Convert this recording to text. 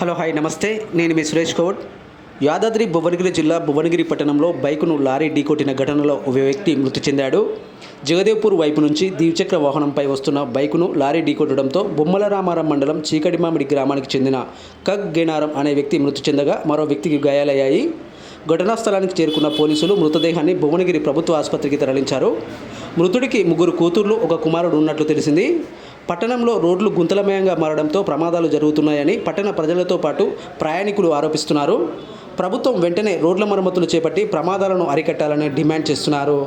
Hello hi నమస్తే. నేను మీ సురేష్ గౌడ్ యాదాద్రి భువనగిరి జిల్లా భువనగిరి పట్టణంలో బైకును లారీ ఢీకొట్టిన ఘటనలో ఒక వ్యక్తి మృతి చెందాడు. జగదేవ్పూర్ వైపు నుంచి ద్విచక్ర వాహనంపై వస్తున్న బైకును లారీ ఢీకొట్టడంతో బొమ్మల రామారం మండలం చీకటిమామిడి గ్రామానికి చెందిన కగ్ గెనారం అనే వ్యక్తి మృతి చెందగా మరో వ్యక్తికి గాయాలయ్యాయి. ఘటనా స్థలానికి చేరుకున్న పోలీసులు మృతదేహాన్ని భువనగిరి ప్రభుత్వ ఆసుపత్రికి తరలించారు. మృతుడికి ముగ్గురు కూతుర్లు ఒక కుమారుడు ఉన్నట్లు తెలిసింది. పట్టణంలో రోడ్లు గుంతలమయంగా మారడంతో ప్రమాదాలు జరుగుతున్నాయని పట్టణ ప్రజలతో పాటు ప్రయాణికులు ఆరోపిస్తున్నారు. ప్రభుత్వం వెంటనే రోడ్ల మరమ్మతులు చేపట్టి ప్రమాదాలను అరికట్టాలని డిమాండ్ చేస్తున్నారు.